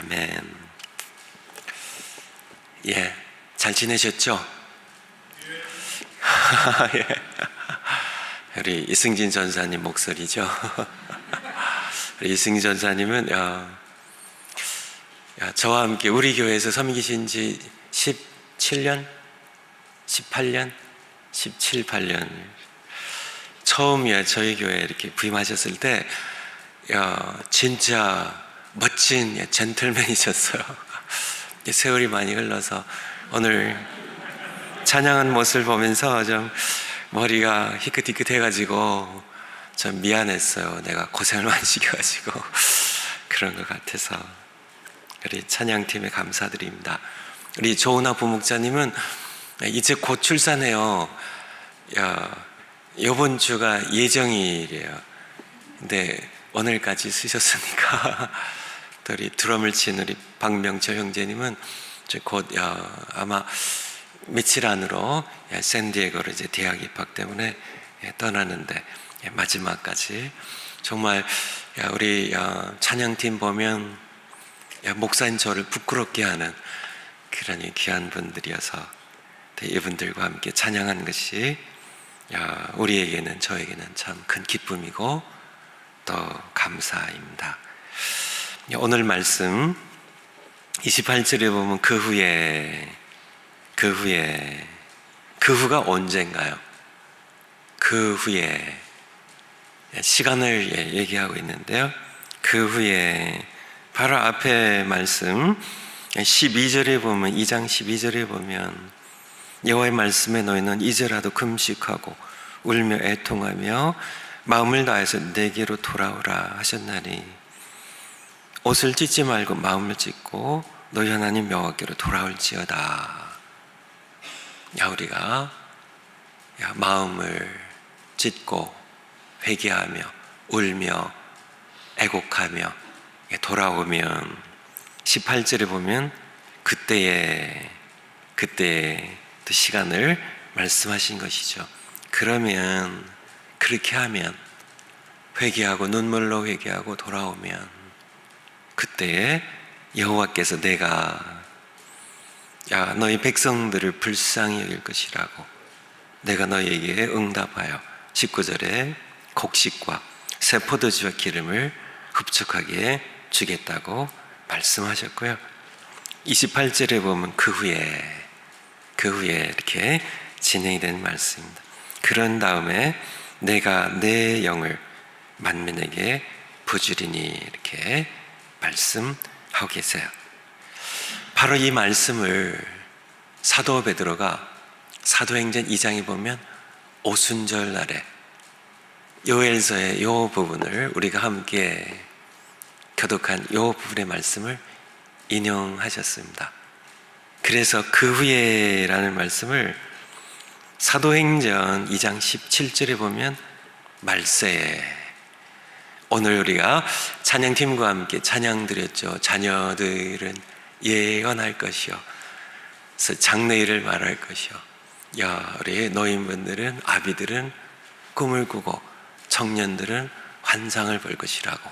아멘. 예, 잘 지내셨죠? 예. 우리 이승진 전사님 목소리죠. 우리 이승진 전사님은 야, 야, 저와 함께 우리 교회에서 섬기신 지 17년, 18년, 17, 8년 처음이야 저희 교회에 이렇게 부임하셨을 때 야, 진짜 멋진 예, 젠틀맨이셨어요. 세월이 많이 흘러서 오늘 찬양한 모습을 보면서 좀 머리가 희끗희끗해가지고 좀 미안했어요. 내가 고생을 많이 시켜가지고 그런 것 같아서 우리 찬양팀에 감사드립니다. 우리 조은아 부목자님은 이제 곧 출산해요. 야, 이번 주가 예정일이에요. 근데 오늘까지 쓰셨으니까 또 우리 드럼을 친 우리 박명철 형제님은 곧 야, 아마 며칠 안으로 예, 샌디에고로 이제 대학 입학 때문에 예, 떠나는데 예, 마지막까지 정말 야, 우리 야, 찬양팀 보면 야, 목사님 저를 부끄럽게 하는 그런 이 귀한 분들이어서 네, 이분들과 함께 찬양한 것이 야, 우리에게는 저에게는 참 큰 기쁨이고 또 감사입니다. 오늘 말씀 28절에 보면 그 후에 그 후에 그 후가 언젠가요? 그 후에 시간을 예, 얘기하고 있는데요. 그 후에 바로 앞에 말씀 12절에 보면 2장 12절에 보면 여호와의 말씀에 너희는 이제라도 금식하고 울며 애통하며 마음을 다해서 내게로 돌아오라 하셨나니 옷을 찢지 말고 마음을 찢고 너희 하나님 여호와께로 돌아올지어다. 야 우리가 야 마음을 찢고 회개하며 울며 애곡하며 돌아오면 18절에 보면 그때의 그때의 그 시간을 말씀하신 것이죠. 그러면 그렇게 하면 회개하고 눈물로 회개하고 돌아오면 그때에 여호와께서 내가 야 너희 백성들을 불쌍히 여길 것이라고 내가 너희에게 응답하여 19절에 곡식과 새 포도주와 기름을 흡족하게 주겠다고 말씀하셨고요. 28절에 보면 그 후에 그 후에 이렇게 진행이 된 말씀입니다. 그런 다음에 내가 내 영을 만민에게 부주리니 이렇게 말씀하고 계세요. 바로 이 말씀을 사도 베드로가 사도행전 2장에 보면 오순절 날에 요엘서의 요 부분을 우리가 함께 교독한 요 부분의 말씀을 인용하셨습니다. 그래서 그 후에라는 말씀을 사도행전 2장 17절에 보면 말세에 오늘 우리가 찬양팀과 함께 찬양 드렸죠. 자녀들은 예언할 것이요. 그래서 장래일을 말할 것이요. 야, 우리 노인분들은 아비들은 꿈을 꾸고 청년들은 환상을 볼 것이라고.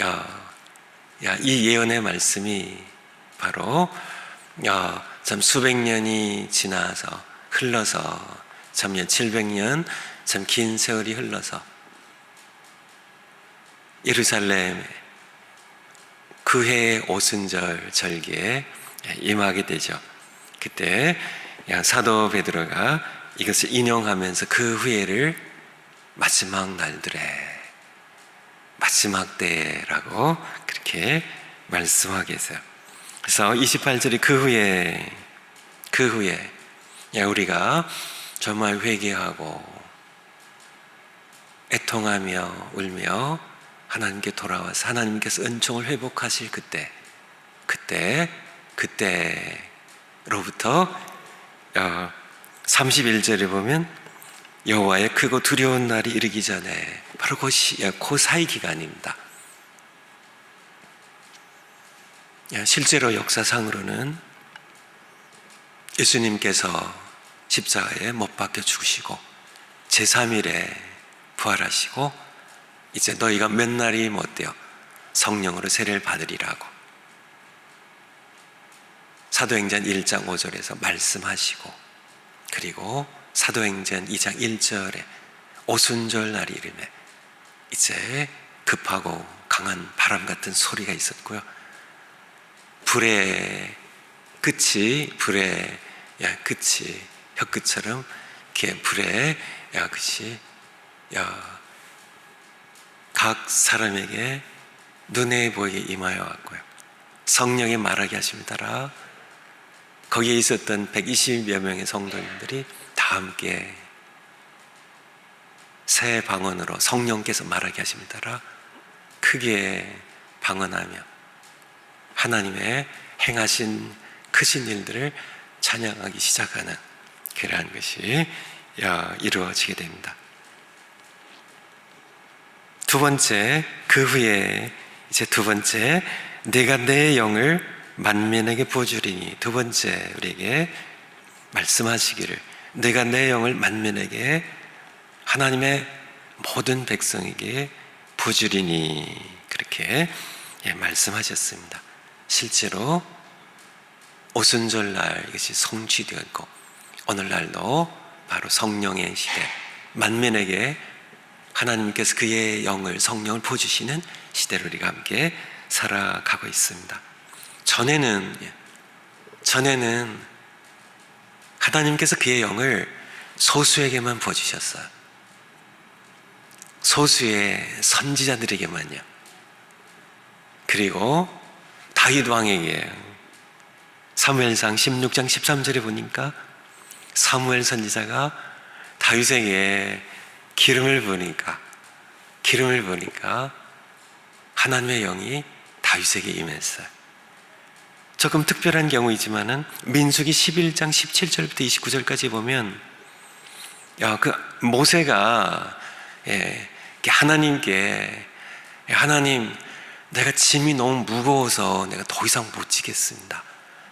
야, 야, 이 예언의 말씀이 바로 야, 참 수백 년이 지나서 흘러서 참 700년 참 긴 세월이 흘러서 예루살렘 그 해의 오순절 절기에 임하게 되죠. 그때 사도 베드로가 이것을 인용하면서 그 후회를 마지막 날들에 마지막 때라고 그렇게 말씀하게 했어요. 그래서 28절이 그 후에 그 후에 우리가 정말 회개하고 애통하며 울며 하나님께 돌아와서 하나님께서 은총을 회복하실 그때 그때 그때로부터 31절에 보면 여호와의 크고 두려운 날이 이르기 전에 바로 그것이 그 사이 기간입니다. 실제로 역사상으로는 예수님께서 십자가에 못 박혀 죽으시고 제3일에 부활하시고 이제 너희가 몇 날이 못 되어 성령으로 세례를 받으리라고 사도행전 1장 5절에서 말씀하시고 그리고 사도행전 2장 1절에 오순절 날이 이름에 이제 급하고 강한 바람 같은 소리가 있었고요. 불의 끝이 불의 야 끝이 혀끝처럼 이렇게 불의 야 끝이 야 각 사람에게 눈에 보이게 임하여 왔고요. 성령의 말하게 하심에 따라 거기에 있었던 120여 명의 성도님들이 다 함께 새 방언으로 성령께서 말하게 하심에 따라 크게 방언하며 하나님의 행하신 크신 일들을 찬양하기 시작하는 그러한 것이 야, 이루어지게 됩니다. 두 번째, 그 후에 이제 두 번째, 내가 내 영을 만민에게 부어주리니 두 번째 우리에게 말씀하시기를 내가 내 영을 만민에게 하나님의 모든 백성에게 부주리니 그렇게 예, 말씀하셨습니다. 실제로 오순절 날 이것이 성취되었고 오늘날도 바로 성령의 시대 만민에게 하나님께서 그의 영을 성령을 부어주시는 시대를 우리가 함께 살아가고 있습니다. 전에는 예, 전에는 하나님께서 그의 영을 소수에게만 부어주셨어요. 소수의 선지자들에게만요. 그리고 다윗 왕에게 사무엘상 16장 13절에 보니까 사무엘 선지자가 다윗에게 기름을 부으니까 기름을 부으니까 하나님의 영이 다윗에게 임했어요. 조금 특별한 경우이지만은 민수기 11장 17절부터 29절까지 보면 야, 그 모세가 예, 하나님께 하나님 내가 짐이 너무 무거워서 내가 더 이상 못 지겠습니다.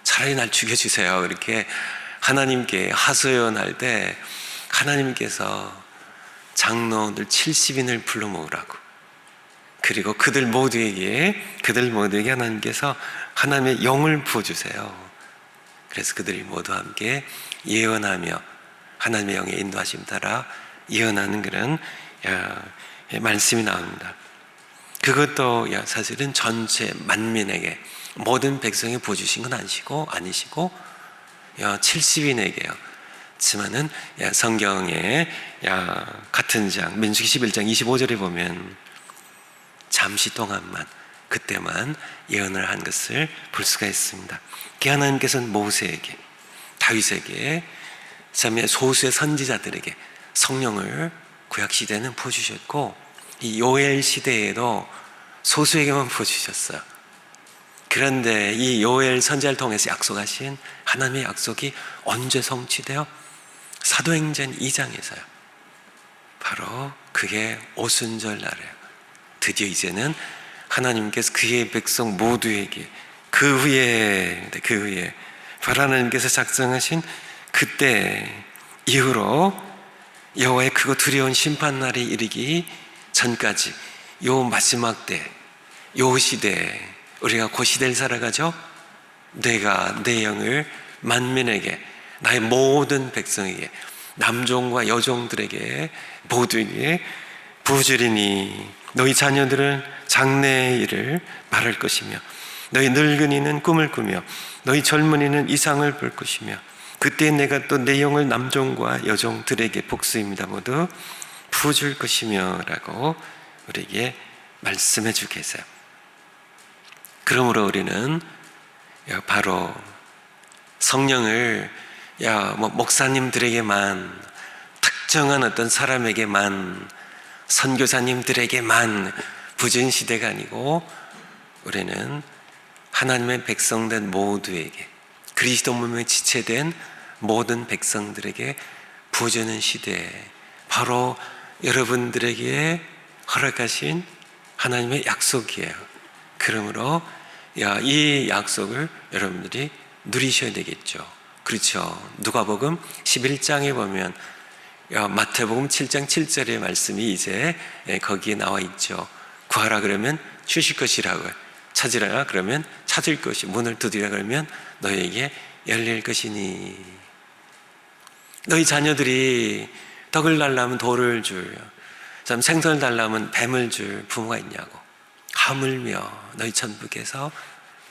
차라리 날 죽여주세요. 이렇게 하나님께 하소연할 때 하나님께서 장로들 70인을 불러 모으라고 그리고 그들 모두에게 그들 모두에게 하나님께서 하나님의 영을 부어 주세요. 그래서 그들이 모두 함께 예언하며 하나님의 영의 인도하심 따라 예언하는 그런 야, 말씀이 나옵니다. 그것도 야, 사실은 전체 만민에게 모든 백성에 부어주신 건 아니시고 아니시고 야, 70인에게요. 지만은 야, 같은 장 민수기 11장 25절에 보면 잠시 동안만 그때만 예언을 한 것을 볼 수가 있습니다. 그 하나님께서는 모세에게 다윗에게 그다음에 소수의 선지자들에게 성령을 구약 시대는 부어주셨고 이 요엘 시대에도 소수에게만 부어주셨어요. 그런데 이 요엘 선지자를 통해서 약속하신 하나님의 약속이 언제 성취되어 사도행전 2장에서요. 바로 그게 오순절 날이에요. 드디어 이제는 하나님께서 그의 백성 모두에게 그 후에 그 후에 바로 하나님께서 작성하신 그때 이후로 여호와의 크고 두려운 심판 날이 이르기 전까지 요 마지막 때, 요 시대 우리가 그 시대를 살아가죠. 내가 내 영을 만민에게 나의 모든 백성에게 남종과 여종들에게 모두에게 부주리니 너희 자녀들은 장래의 일을 말할 것이며 너희 늙은이는 꿈을 꾸며 너희 젊은이는 이상을 볼 것이며 그때 내가 또 내 영을 남종과 여종들에게 복수입니다. 모두 부어줄 것이며 라고 우리에게 말씀해 주고 계세요. 그러므로 우리는 바로 성령을 야, 뭐 목사님들에게만 특정한 어떤 사람에게만 선교사님들에게만 부진 시대가 아니고 우리는 하나님의 백성된 모두에게 그리스도 몸에 지체된 모든 백성들에게 부어주는 시대 바로 여러분들에게 허락하신 하나님의 약속이에요. 그러므로 야, 이 약속을 여러분들이 누리셔야 되겠죠. 그렇죠. 누가복음 11장에 보면 야, 마태복음 7장 7절의 말씀이 이제 예, 거기에 나와 있죠. 구하라 그러면 주실 것이라고요. 찾으라 그러면 찾을 것이 문을 두드리라 그러면 너에게 열릴 것이니 너희 자녀들이 떡을 달라면 돌을 줄 참 생선을 달라면 뱀을 줄 부모가 있냐고 하물며 너희 천부께서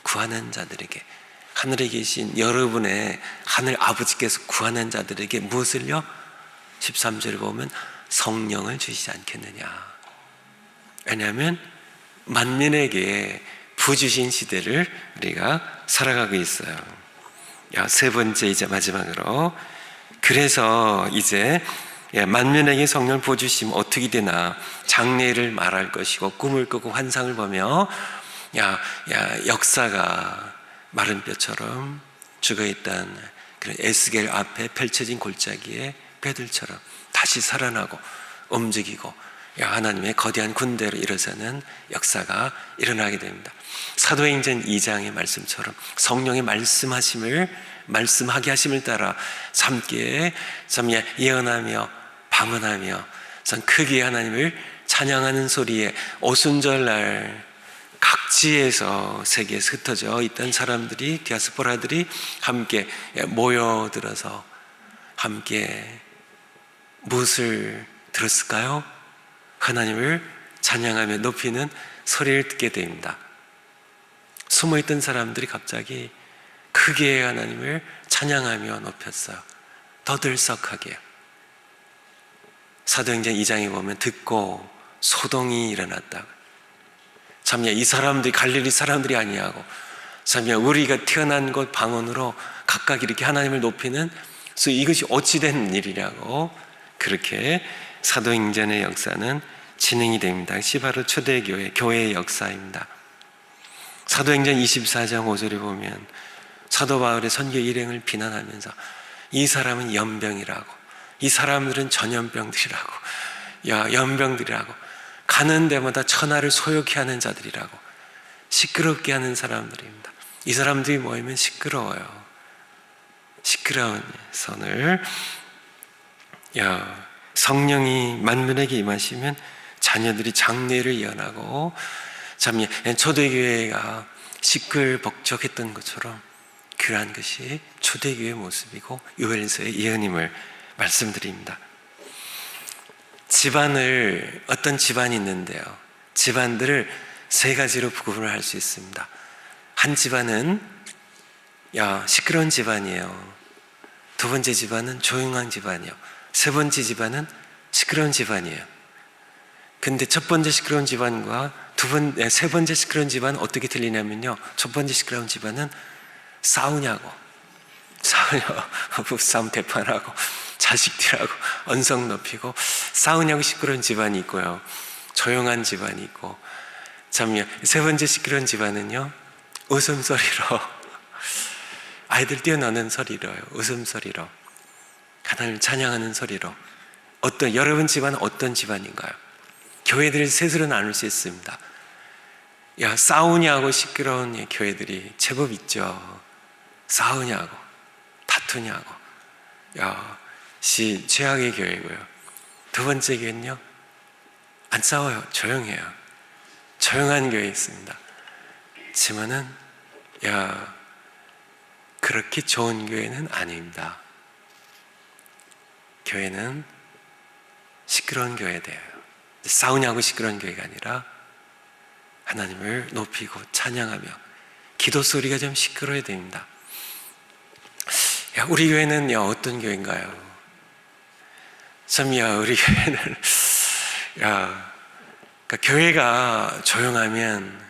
구하는 자들에게 하늘에 계신 여러분의 하늘 아버지께서 구하는 자들에게 무엇을요? 13절을 보면 성령을 주시지 않겠느냐. 왜냐하면 만민에게 부주신 시대를 우리가 살아가고 있어요. 야, 세 번째 이제 마지막으로 그래서 이제 예, 만민에게 성령을 부어주시면 어떻게 되나 장래를 말할 것이고 꿈을 꾸고 환상을 보며 야, 야 역사가 마른 뼈처럼 죽어 있던 그런 에스겔 앞에 펼쳐진 골짜기에 뼈들처럼 다시 살아나고 움직이고 야, 하나님의 거대한 군대로 일어서는 역사가 일어나게 됩니다. 사도행전 2장의 말씀처럼 성령의 말씀하심을 말씀하게 하심을 따라 함께 참 예, 예언하며 방언하며 전 크게 하나님을 찬양하는 소리에 오순절날 각지에서 세계에서 흩어져 있던 사람들이 디아스포라들이 함께 모여들어서 함께 무엇을 들었을까요? 하나님을 찬양하며 높이는 소리를 듣게 됩니다. 숨어있던 사람들이 갑자기 크게 하나님을 찬양하며 높였어요. 더 들썩하게요. 사도행전 2장에 보면 듣고 소동이 일어났다. 참야 이 사람들이 갈릴리 사람들이 아니하고 참야 우리가 태어난 곳 방언으로 각각 이렇게 하나님을 높이는 그래서 이것이 어찌 된 일이냐고 그렇게 사도행전의 역사는 진행이 됩니다. 이것이 바로 초대교회 교회의 역사입니다. 사도행전 24장 5절에 보면 사도 바울의 선교 일행을 비난하면서 이 사람은 연병이라고 이 사람들은 전염병들이라고 야 연병들이라고 가는 데마다 천하를 소욕케 하는 자들이라고 시끄럽게 하는 사람들입니다. 이 사람들이 모이면 시끄러워요. 시끄러운 선을 야 성령이 만민에게 임하시면 자녀들이 장례를 예언하고 참 초대교회가 시끌벅적했던 것처럼 그러한 것이 초대교회 모습이고 요엘서의 예언임을 말씀드립니다. 집안을 어떤 집안이 있는데요. 집안들을 세 가지로 구분을 할 수 있습니다. 한 집안은 야 시끄러운 집안이에요. 두 번째 집안은 조용한 집안이요. 세 번째 집안은 시끄러운 집안이에요. 근데 첫 번째 시끄러운 집안과 두 번, 네, 세 번째 시끄러운 집안은 어떻게 들리냐면요. 첫 번째 시끄러운 집안은 싸우냐고. 싸우냐고. 부싸움 대판하고. 자식들하고 언성 높이고 싸우냐고 시끄러운 집안이 있고요. 조용한 집안이 있고 참요. 세 번째 시끄러운 집안은요. 웃음소리로 아이들 뛰어노는 소리로요. 웃음소리로 하나님을 찬양하는 소리로 어떤 여러분 집안은 어떤 집안인가요? 교회들을 셋으로 나눌 수 있습니다. 야 싸우냐고 시끄러운 교회들이 제법 있죠. 싸우냐고 다투냐고 야 시 최악의 교회고요. 두 번째 교회는요, 안 싸워요. 조용해요. 조용한 교회 있습니다. 지만은, 야, 그렇게 좋은 교회는 아닙니다. 교회는 시끄러운 교회 돼요. 싸우냐고 시끄러운 교회가 아니라 하나님을 높이고 찬양하며 기도 소리가 좀 시끄러워야 됩니다. 야, 우리 교회는 야, 어떤 교회인가요? 참야 우리 교회는 야 그러니까 교회가 조용하면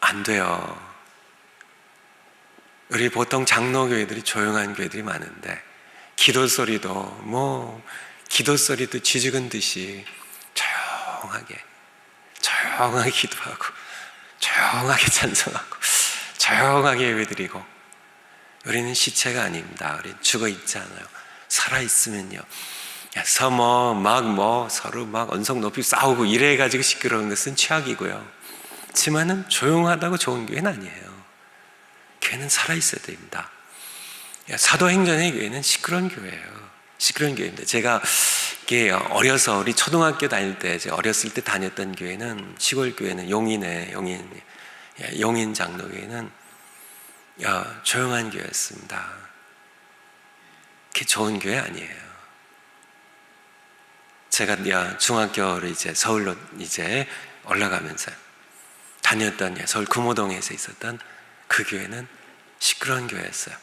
안 돼요. 우리 보통 장로 교회들이 조용한 교회들이 많은데 기도 소리도 뭐 기도 소리도 쥐죽은 듯이 조용하게 조용하게 기도하고 조용하게 찬송하고 조용하게 예배드리고 우리는 시체가 아닙니다. 우리는 죽어 있지 않아요. 살아 있으면요. 서뭐 막 뭐 서로 막 언성 높이 싸우고 이래 가지고 시끄러운 것은 최악이고요. 지만은 조용하다고 좋은 교회는 아니에요. 교회는 살아 있어야 됩니다. 사도행전의 교회는 시끄러운 교회예요. 시끄러운 교회입니다. 제가 이게 어려서 우리 초등학교 다닐 때, 어렸을 때 다녔던 교회는 시골 교회는 용인에 용인 예, 용인 장로교회는 야, 조용한 교회였습니다. 그게 좋은 교회 아니에요. 제가 야, 중학교를 이제 서울로 이제 올라가면서 다녔던 예, 서울 금호동에서 있었던 그 교회는 시끄러운 교회였어요.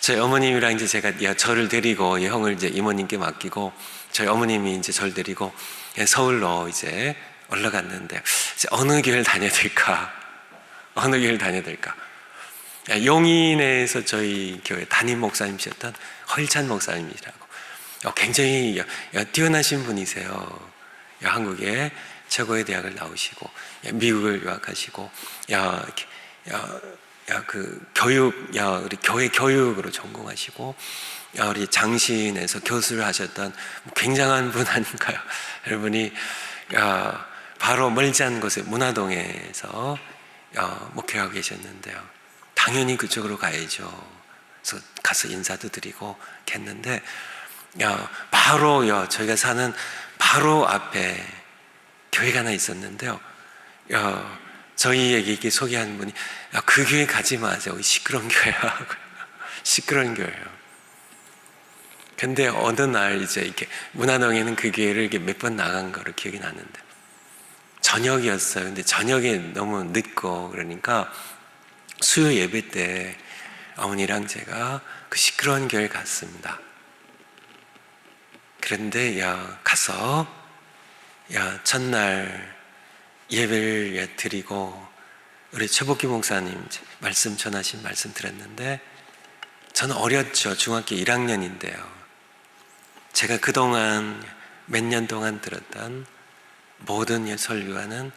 저희 어머님이랑 이제 제가 야, 저를 데리고 이 형을 이제 이모님께 맡기고 저희 어머님이 이제 저를 데리고 예, 서울로 이제 올라갔는데 이제 어느 교회를 다녀야 될까? 어느 교회를 다녀야 될까? 야, 용인에서 저희 교회 담임 목사님이셨던 허일찬 목사님이라고 어, 굉장히 야, 야, 뛰어나신 분이세요. 야, 한국의 최고의 대학을 나오시고 야, 미국을 유학하시고 야, 야, 야, 그 교육, 야, 우리 교회 교육으로 전공하시고 야, 우리 장신에서 교수를 하셨던 굉장한 분 아닌가요? 여러분이 야, 바로 멀지 않은 곳에 문화동에서 야, 목회하고 계셨는데요. 당연히 그쪽으로 가야죠. 그래서 가서 인사도 드리고 했는데 야, 바로 야, 저희가 사는 바로 앞에 교회가 하나 있었는데요. 야, 저희에게 이렇게 소개하는 분이 야, 그 교회 가지 마세요. 시끄러운 교회야. 시끄러운 교회예요. 근데 어느 날 이제 이렇게 문화동에는 그 교회를 이렇게 몇 번 나간 거로 기억이 나는데 저녁이었어요. 근데 저녁에 너무 늦고 그러니까 수요 예배 때 어머니랑 제가 그 시끄러운 교회 갔습니다. 그런데 야 가서 야 첫날 예배를 드리고 우리 최복기 목사님 말씀 전하신 말씀 들었는데 저는 어렸죠. 중학교 1학년인데요. 제가 그동안 몇 년 동안 들었던 모든 설교와는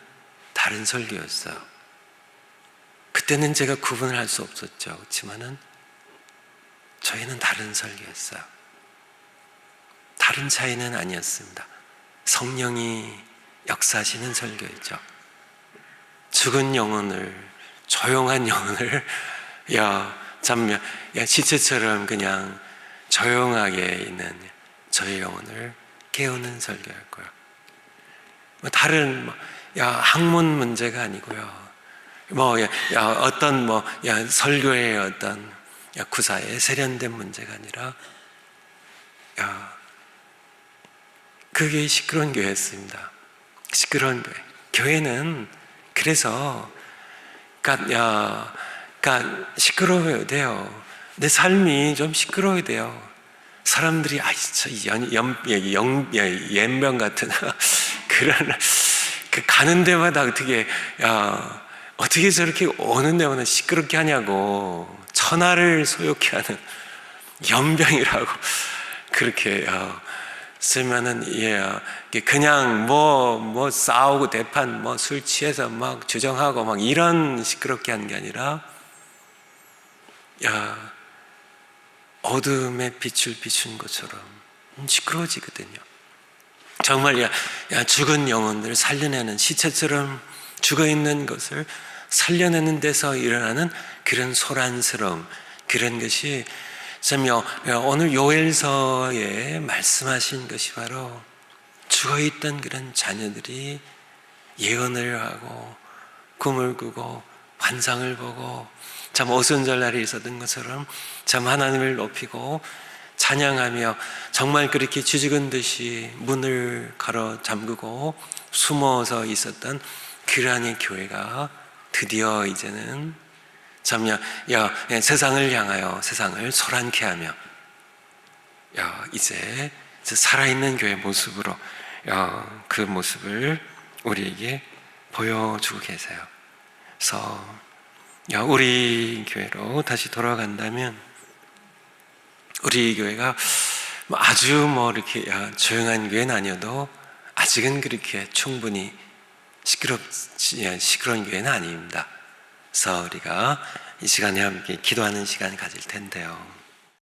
다른 설교였어요. 그때는 제가 구분을 할 수 없었죠. 그렇지만은 저희는 다른 설교였어요 다른 차이는 아니었습니다 성령이 역사하시는 설교였죠. 죽은 영혼을 조용한 영혼을 야, 참 야, 시체처럼 그냥 조용하게 있는 저의 영혼을 깨우는 설교였고요. 뭐 다른 뭐, 야 학문 문제가 아니고요. 뭐 야, 야, 어떤 뭐 야 설교의 어떤 야, 구사에 세련된 문제가 아니라 야 그게 시끄러운 교회였습니다. 시끄러운 교회. 교회는 그래서 그러니까, 시끄러워야 돼요. 내 삶이 좀 시끄러워야 돼요. 사람들이 아이 저 연, 연, 영, 연병 같은 그런 그 가는 데마다 어떻게 야 어떻게 저렇게 오는 데마다 시끄럽게 하냐고 천하를 소욕케 하는 연병이라고 그렇게 야, 쓰면은 예 그냥 뭐뭐 싸우고 대판 뭐 술 취해서 막 주정하고 막 이런 시끄럽게 하는 게 아니라 야 어둠에 빛을 비춘 것처럼 시끄러워지거든요. 정말 야, 야 죽은 영혼들을 살려내는 시체처럼 죽어 있는 것을 살려내는 데서 일어나는 그런 소란스러움 그런 것이 참 오늘 요엘서에 말씀하신 것이 바로 죽어 있던 그런 자녀들이 예언을 하고 꿈을 꾸고 환상을 보고 참 오순절 날에 있었던 것처럼 참 하나님을 높이고 찬양하며 정말 그렇게 쥐죽은 듯이 문을 가로 잠그고 숨어서 있었던 그러한 교회가 드디어 이제는 참, 야, 야, 세상을 향하여 세상을 소란케 하며, 야, 이제 살아있는 교회 모습으로, 야, 그 모습을 우리에게 보여주고 계세요. 그래서, 야, 우리 교회로 다시 돌아간다면, 우리 교회가 뭐 아주 뭐 이렇게 야, 조용한 교회는 아니어도 아직은 그렇게 충분히 시끄럽, 시끄러운 교회는 아닙니다. 우리가 이 시간에 함께 기도하는 시간을 가질 텐데요.